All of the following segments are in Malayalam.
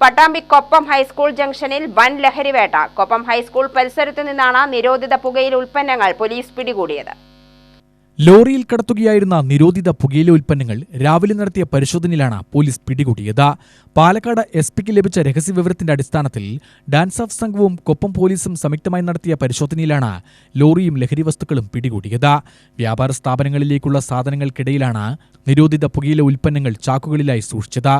പട്ടാമ്പി കൊപ്പം ഹൈസ്കൂൾ ജംഗ്ഷനിൽ വൻ ലഹരിവേട്ട. കൊപ്പം ഹൈസ്കൂൾ പരിസരത്തു നിന്നാണ് നിരോധിത പുകയില ഉൽപ്പന്നങ്ങൾ പോലീസ് പിടികൂടിയത്. ലോറിയിൽ കടത്തുകയായിരുന്ന നിരോധിത പുകയില ഉൽപ്പന്നങ്ങൾ രാവിലെ നടത്തിയ പരിശോധനയിലാണ് പോലീസ് പിടികൂടിയത്. പാലക്കാട് എസ് പിക്ക് ലഭിച്ച രഹസ്യവിവരത്തിന്റെ അടിസ്ഥാനത്തിൽ ഡാൻസ് ഓഫ് സംഘവും കൊപ്പം പോലീസും സംയുക്തമായി നടത്തിയ പരിശോധനയിലാണ് ലോറിയും ലഹരി വസ്തുക്കളും പിടികൂടിയത്. വ്യാപാര സ്ഥാപനങ്ങളിലേക്കുള്ള സാധനങ്ങൾക്കിടയിലാണ് നിരോധിത പുകയില ഉൽപ്പന്നങ്ങൾ ചാക്കുകളിലായി സൂക്ഷിച്ചത്.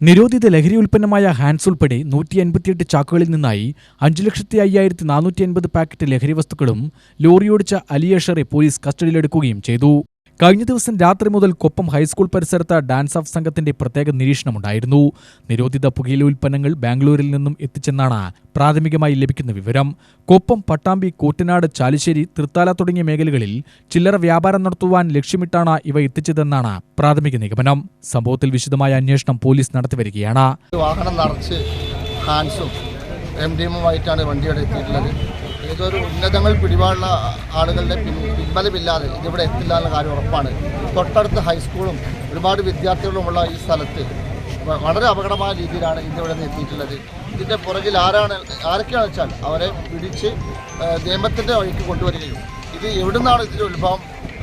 നിരോധിത ലഹരി ഉൽപ്പന്നമായ ഹാൻസ് ഉൾപ്പെടെ നൂറ്റി അൻപത്തിയെട്ട് ചാക്കുകളിൽ നിന്നായി അഞ്ചു ലക്ഷത്തി അയ്യായിരത്തി നാനൂറ്റി അൻപത് പാക്കറ്റ് ലഹരി വസ്തുക്കളും ലോറിയോടിച്ച അലിയഷറെ പോലീസ് കസ്റ്റഡിയിലെടുക്കുകയും ചെയ്തു. കഴിഞ്ഞ ദിവസം രാത്രി മുതൽ കൊപ്പം ഹൈസ്കൂൾ പരിസരത്ത് ഡാൻസ് ഓഫ് സംഘത്തിന്റെ പ്രത്യേക നിരീക്ഷണമുണ്ടായിരുന്നു. നിരോധിത പുകയില ഉൽപ്പന്നങ്ങൾ ബാംഗ്ലൂരിൽ നിന്നും എത്തിച്ചെന്നാണ് പ്രാഥമികമായി ലഭിക്കുന്ന വിവരം. കൊപ്പം പട്ടാമ്പി കൂറ്റനാട് ചാലിശ്ശേരി തൃത്താല തുടങ്ങിയ മേഖലകളിൽ ചില്ലറ വ്യാപാരം നടത്തുവാൻ ലക്ഷ്യമിട്ടാണ് ഇവ എത്തിച്ചതെന്നാണ് പ്രാഥമിക നിഗമനം. സംഭവത്തിൽ വിശദമായ അന്വേഷണം പോലീസ് നടത്തിവരികയാണ് വാഹനം നിറച്ച് ഹാൻസും എം ഡി വണ്ടിയുടെ എത്തിയിട്ടുള്ളത്. ഇതൊരു ഉന്നതങ്ങൾ പിടിപാടുള്ള ആളുകളുടെ പിൻ പിൻബലമില്ലാതെ ഇതിവിടെ എത്തില്ല എന്ന കാര്യം ഉറപ്പാണ്. തൊട്ടടുത്ത് ഹൈസ്കൂളും ഒരുപാട് വിദ്യാർത്ഥികളുമുള്ള ഈ സ്ഥലത്ത് വളരെ അപകടമായ രീതിയിലാണ് ഇതിവിടെ നിന്ന് എത്തിയിട്ടുള്ളത്. ഇതിന്റെ പുറകിൽ ആരാണ് ആരൊക്കെയാണെന്ന് വെച്ചാൽ അവരെ പിടിച്ച് നിയമത്തിന്റെ വഴിക്ക് കൊണ്ടുവരികയും ഇത് എവിടുന്നാണ് ഇതിന്റെ ഉത്ഭവം?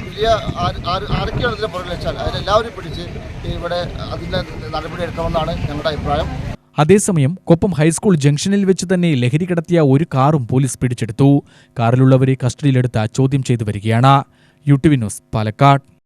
വലിയ ആര് ആര് ആരൊക്കെയാണ് ഇതിന്റെ പുറകിൽ വെച്ചാൽ അതിനെല്ലാവരും പിടിച്ച് ഇവിടെ അതിന്റെ നടപടി എടുക്കണമെന്നാണ് ഞങ്ങളുടെ അഭിപ്രായം. അതേസമയം കൊപ്പം ഹൈസ്കൂൾ ജംഗ്ഷനിൽ വെച്ച് തന്നെ ലഹരി കടത്തിയ ഒരു കാറും പോലീസ് പിടിച്ചെടുത്തു. കാറിലുള്ളവരെ കസ്റ്റഡിയിലെടുത്ത ചോദ്യം ചെയ്തു വരികയാണ്. U news Palakkad.